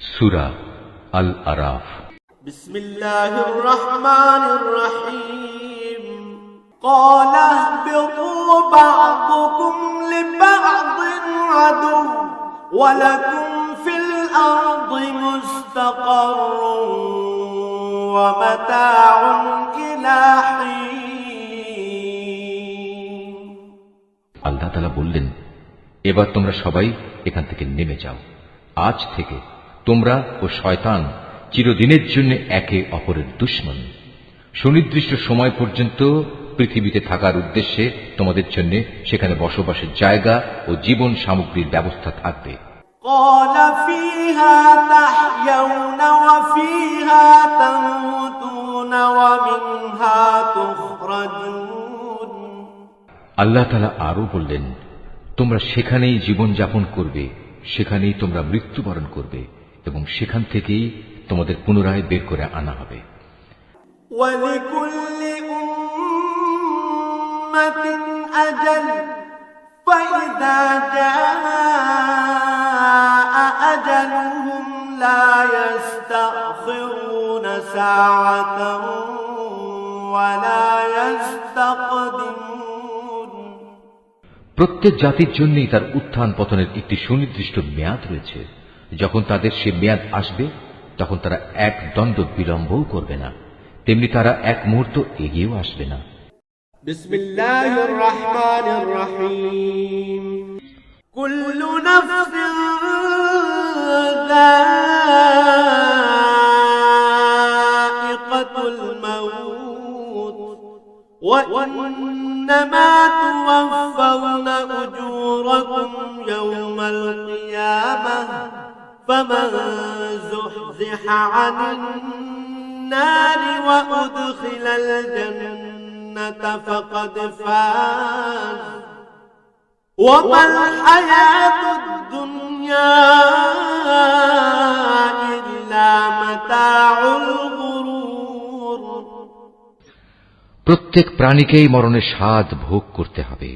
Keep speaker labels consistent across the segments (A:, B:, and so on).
A: সুরা আল আরাফ
B: بسم الله الرحمن الرحيم قال اهبطوا بعضكم لبعض عدو ولكم في الأرض مستقر ومتاع إلى حين
A: আল্লাহ তালা বললেন এবার তোমরা সবাই এখান থেকে নেমে যাও আজ থেকে তোমরা ও শয়তান চিরদিনের জন্য একে অপরের দুশ্মন সুনির্দিষ্ট সময় পর্যন্ত পৃথিবীতে থাকার উদ্দেশ্যে তোমাদের জন্য সেখানে বসবাসের জায়গা ও জীবন সামগ্রীর ব্যবস্থা থাকবে
B: قال فيها تحيون وفيها تموتون ومنها تخرجون
A: আল্লাহ তালা আরো বললেন তোমরা সেখানেই জীবন যাপন করবে সেখানেই তোমরা মৃত্যুবরণ করবে এবং সেখান থেকেই তোমাদের পুনরায় বের করে আনা হবে
B: ولكل أمة أجل فإذا جاء أجلهم لا يستأخرون ساعة ولا يستقدمون
A: প্রত্যেক জাতির জন্যই তার উত্থান পতনের একটি সুনির্দিষ্ট মেয়াদ রয়েছে যখন তাদের সে মেয়াদ আসবে তখন তারা এক দণ্ড বিলম্বও করবে না তেমনি তারা এক মুহূর্ত এগিয়েও আসবে না
B: بسم الله الرحمن الرحيم كل نفس ذائقة الموت وإنما توفون أجوركم يوم القيامة فمن زحزح عن النار وأدخل الجنة فقد فاز وما الحياة الدنيا إلا متاع الغرور
A: প্রত্যেক প্রাণীকেই মরণের স্বাদ ভোগ করতে হবে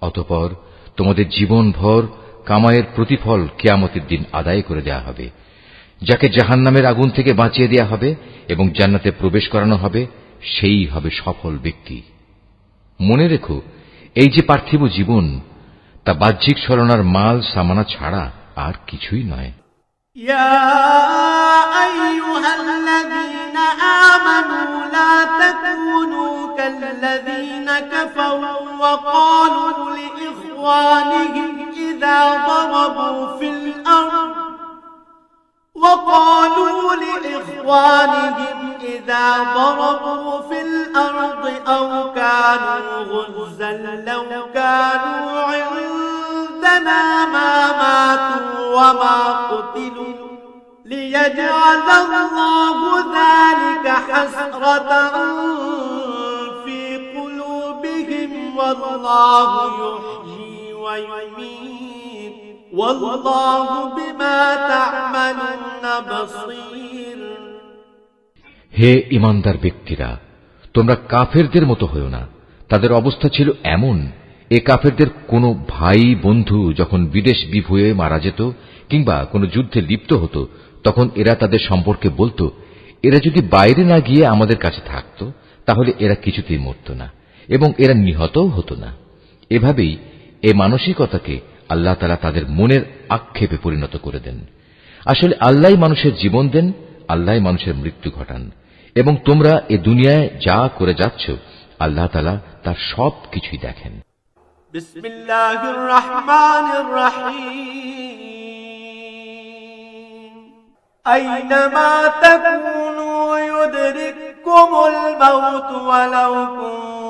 A: অতপর তোমাদের জীবনভর কামায়ের প্রতিফল কেয়ামতের দিন আদায় করে দেয়া হবে যাকে জাহান্নামের আগুন থেকে বাঁচিয়ে দেয়া হবে এবং জান্নাতে প্রবেশ করানো হবে সেই হবে সফল ব্যক্তি মনে রেখো এই যে পার্থিব জীবন তা বাহ্যিক ছলনার মাল সামানা ছাড়া আর কিছুই নয়
B: يا أيها الذين آمنوا لا تكونوا كالذين كفروا وقالوا لإخوانهم إذا ضربوا في الأرض وقالوا لإخوانهم إذا ضربوا في الأرض أو كانوا غزا لو كانوا عندنا ما ماتوا وما قتلوا ليجعل الله ذلك حسرة في قلوبهم والله يحيي ويميت والله بما تعملون بصير
A: হে ইমানদার ব্যক্তিরা তোমরা কাফেরদের মতো হও না তাদের অবস্থা ছিল এমন এ কাফেরদের কোনো ভাই বন্ধু যখন বিদেশ বিভুয়ে মারা যেত কিংবা কোনো যুদ্ধে লিপ্ত হতো তখন এরা তাদের সম্পর্কে বলতো এরা যদি বাইরে না গিয়ে আমাদের কাছে থাকত তাহলে এরা কিছুতেই মরত না এবং এরা নিহতও হতো না এভাবেই এ মানসিকতাকে আল্লাহ তালা তাদের মনের আক্ষেপে পরিণত করে দেন আসলে আল্লাহ মানুষের জীবন দেন আল্লাহ মানুষের মৃত্যু ঘটান এবং তোমরা এ দুনিয়ায় যা করে যাচ্ছ আল্লাহ তালা তার সব কিছুই দেখেন
B: بسم الله الرحمن الرحيم أينما تكونوا يدرككم الموت ولو كنتم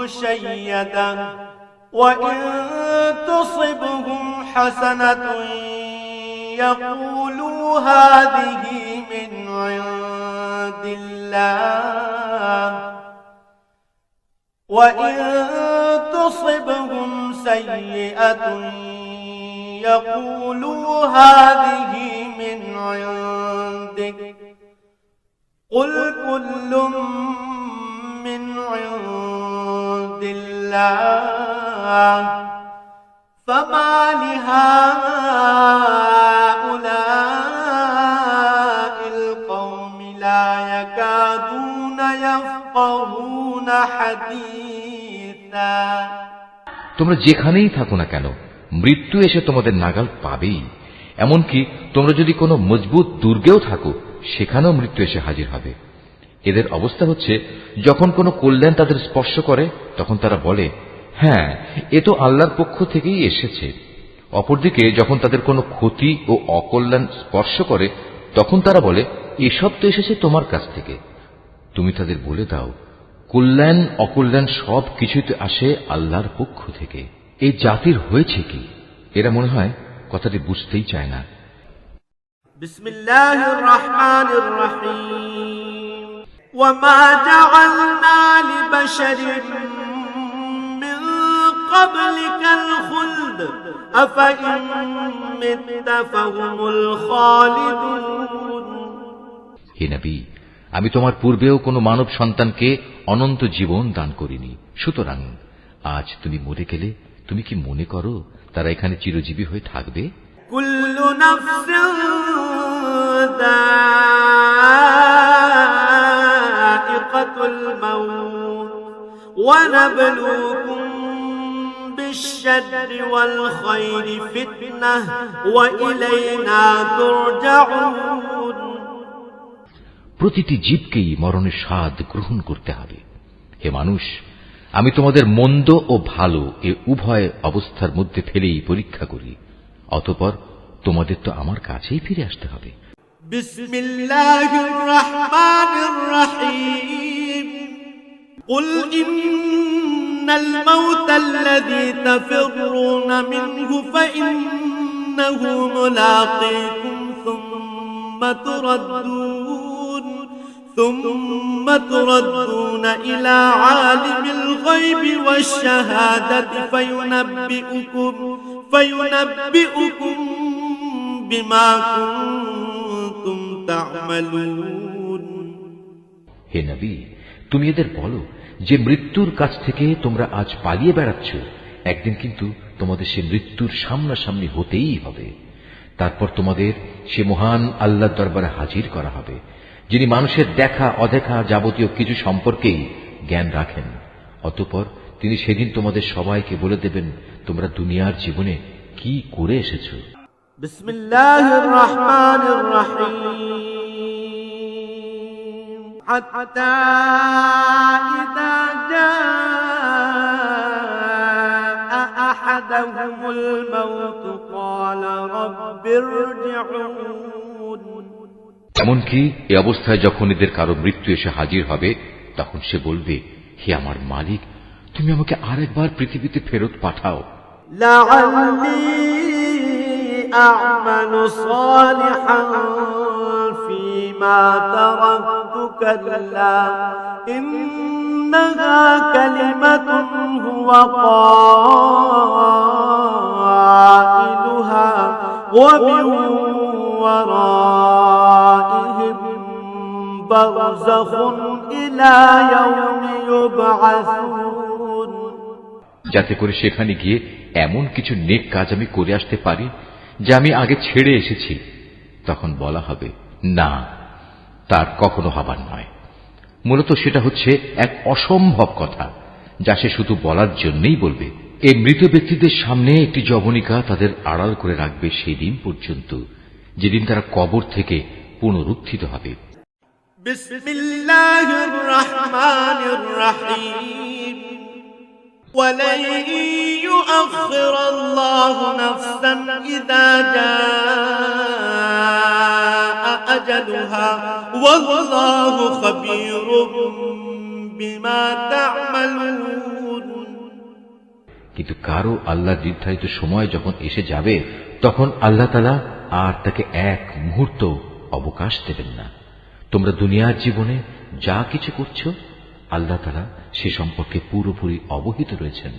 B: مشيدة وإن تصبهم حسنة يقولوا هذه من عند الله. وإن تصبهم سيئة يقولوا هذه من عندك. قل كل من عند الله فما لهؤلاء القوم لا يكادون يفقهون حديثا
A: তোমরা যেখানেই থাকো না কেন মৃত্যু এসে তোমাদের নাগাল পাবেই এমনকি তোমরা যদি কোনো মজবুত দুর্গেও থাকো সেখানেও মৃত্যু এসে হাজির হবে এদের অবস্থা হচ্ছে, যখন কোনো কল্যাণ তাদের স্পর্শ করে, তখন তারা বলে হ্যাঁ এ তো আল্লাহর পক্ষ থেকেই এসেছে। অপরদিকে, যখন তাদের কোনো ক্ষতি ও অকল্যাণ স্পর্শ করে, তখন তারা বলে, এসব তো এসেছে তোমার কাছ থেকে। তুমি তাদের বলে দাও, কল্যাণ, অকল্যাণ সব কিছুতে আসে আল্লাহর পক্ষ থেকে। এই জাতির হয়েছে কি? এরা মনে হয় কথাটি বুঝতেই চায় না।
B: বিসমিল্লাহির রহমানির রহিম। وما جعلنا لبشر من قبلك الخلد أفإن مت فهم الخالدون
A: হে নবী আমি তোমার পূর্বেও কোনো মানব সন্তানকে অনন্ত জীবন দান করিনি সুতরাং আজ তুমি মরে গেলে তুমি কি মনে করো তারা এখানে চিরজীবী হয়ে থাকবে
B: كل نفس ذائقة الموت ونبلوكم بالشر والخير فتنة وإلينا ترجعون
A: প্রতিটি জীবকেই মরণের স্বাদ গ্রহণ করতে হবে হে মানুষ আমি তোমাদের মন্দ ও ভালো এ উভয় অবস্থার মধ্যে ফেলেই পরীক্ষা করি অতপর তোমাদের তো আমার কাছেই ফিরে আসতে হবে
B: بسم الله الرحمن الرحيم. قل إن الموت الذي تفرون منه فإنه ملاقيكم ثم تردون ثم تردون إلى عالم الغيب والشهادة فينبئكم فينبئكم بما كنتم
A: হে নবী, তুমি এদের বলো যে মৃত্যুর কাছ থেকে তোমরা আজ পালিয়ে বেড়াচ্ছ। একদিন কিন্তু তোমাদের সে মৃত্যুর সামনাসামনি হতেই হবে। তারপর তোমাদের সে মহান আল্লাহর দরবারে হাজির করা হবে, যিনি মানুষের দেখা, অদেখা যাবতীয় কিছু সম্পর্কেই জ্ঞান রাখেন। অতঃপর তিনি সেদিন তোমাদের সবাইকে বলে দেবেন, তোমরা দুনিয়ার জীবনে কি করে এসেছ।
B: بسم الله الرحمن الرحيم حتى إذا جاء أحدهم الموت قال رب ارجعون
A: এমনকি এ অবস্থায় যখন এদের কারো মৃত্যু এসে হাজির হবে তখন সে বলবে হে আমার মালিক তুমি আমাকে আরেকবার পৃথিবীতে ফেরত পাঠাও
B: لعلي أعمل صالحا فيما تركت كلا إنها كلمة هو قائلها ومن ورائهم برزخ إلى يوم يبعثون
A: যাতে করে সেখানে গিয়ে এমন কিছু নেক কাজ আমি করে আসতে পারি যে আমি আগে ছেড়ে এসেছি, তখন বলা হবে, না, তার কখনো হবার নয়। মূলত সেটা হচ্ছে এক অসম্ভব কথা, যা সে শুধু বলার জন্যই বলবে। এই মৃত ব্যক্তিদের সামনে একটি জবনিকা তাদের আড়াল করে রাখবে সেই দিন পর্যন্ত, যেদিন তারা কবর থেকে পুনরুত্থিত হবে।
B: বিসমিল্লাহির রহমানির রহিম। ولن يؤخر الله نفسا إذا جاء أجلها والله خبير بما تعملون
A: কিন্তু কারো আল্লাহ নির্ধারিত সময় যখন এসে যাবে তখন আল্লাহ তালা আর তাকে এক মুহূর্ত অবকাশ দেবেন না তোমরা দুনিয়ার জীবনে যা কিছু করছো আল্লাহ তালা সে সম্পর্কে পুরোপুরি অবহিত রয়েছেন।